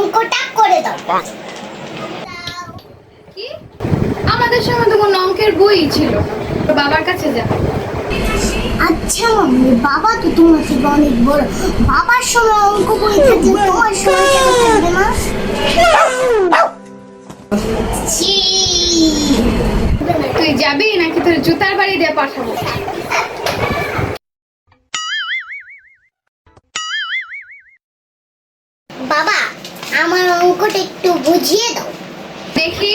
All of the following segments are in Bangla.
অঙ্কটা করে দাও। কি? আমাদের সময় তো কোনো অঙ্কের বই ছিল। বাবার কাছে যা। আচ্ছা মাম্মি বাবা তো তোমার থেকে অনেক বড়। বাবার সময় অঙ্ক বই থাকলে তোমার সময় কেন থাকবে না? তুই যাবি নাকি তোর জুতার বাড়ি দিয়ে পাঠাবো? বাবা আমার অঙ্কটা একটু বুঝিয়ে দাও। দেখি।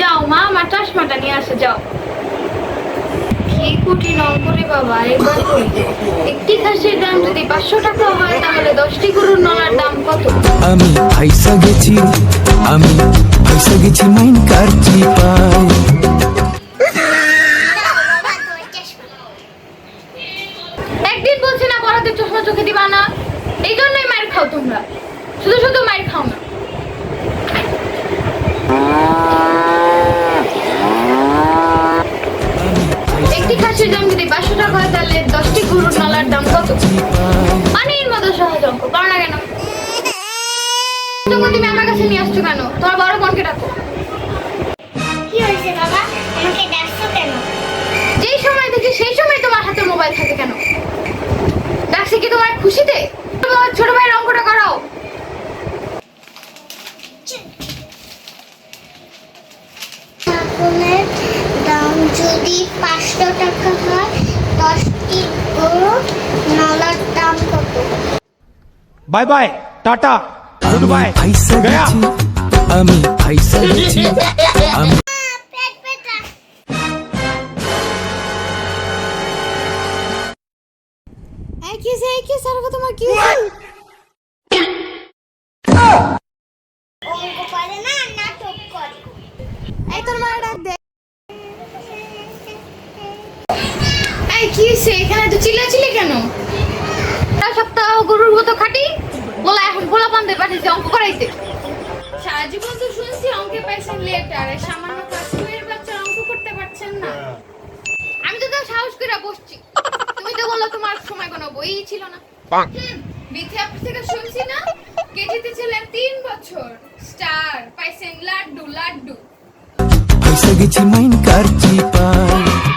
যাও মা আমার চশমাটা নিয়ে আসে যাও। কি কঠিন অঙ্ক রে বাবা এবার একটি খাসির দাম যদি পাঁচশো টাকা হয় তাহলে দশটি গরুর নলার দাম কত? আমি ফাইসা গেছি আমি ফাইসা গেছি মাইন কার চিপায় একদিন বলছি না পড়াতে চশমা চোখে দিবা না। এই জন্যই মার খাও তোমরা। শুধু শুধু মার খাও না। একটি খাসির দাম যদি পাঁচশো টাকা হয় তাহলে দশটি গরুর নলার দাম কত? পানির মতো সহজ অঙ্ক পারো না কেন? তুমি আমার কাছে নিয়ে আসছো কেন? তোমার বড় বোনকে ডাকো। কি হয়েছে বাবা? আমাকে ডাকছো কেন? যেই সময় দেখি সেই সময় তোমার হাতে মোবাইল থাকে কেন? খুশিতে? ছোট ভাই অঙ্কটা করাও। দাম যদি পাঁচশো টাকা হয় দশটি নলার দাম কত? Bye bye tata. আমি কি সে কি সারব তোমার কি অঙ্ক পারে না নাটক করে এই তোর মা ডাক দে। এই কি সে এখানে তো চিল্লাচিল্লি কেন? সারা সপ্তাহ গরুর মতো খাটি বলা এখন গোলা পান্তে পাঠিয়েছে অঙ্ক করাইতে। সারা জীবন তো শুনছি অঙ্কে পাইছেন লেটার সামান্য ক্লাস টু এর বাচ্চা অঙ্ক করতে পারছেন না। আমি তো তাও সাহস করে বসছি তুমি তো বলল তোমার সময় কোনো বই ছিল না বিথি থেকে শুনছি না? কেজিতে ছিলেন তিন বছর। স্টার পাইছেন লাড্ডু লাড্ডু। ফাইসা গেছি মাইন কার চিপায়।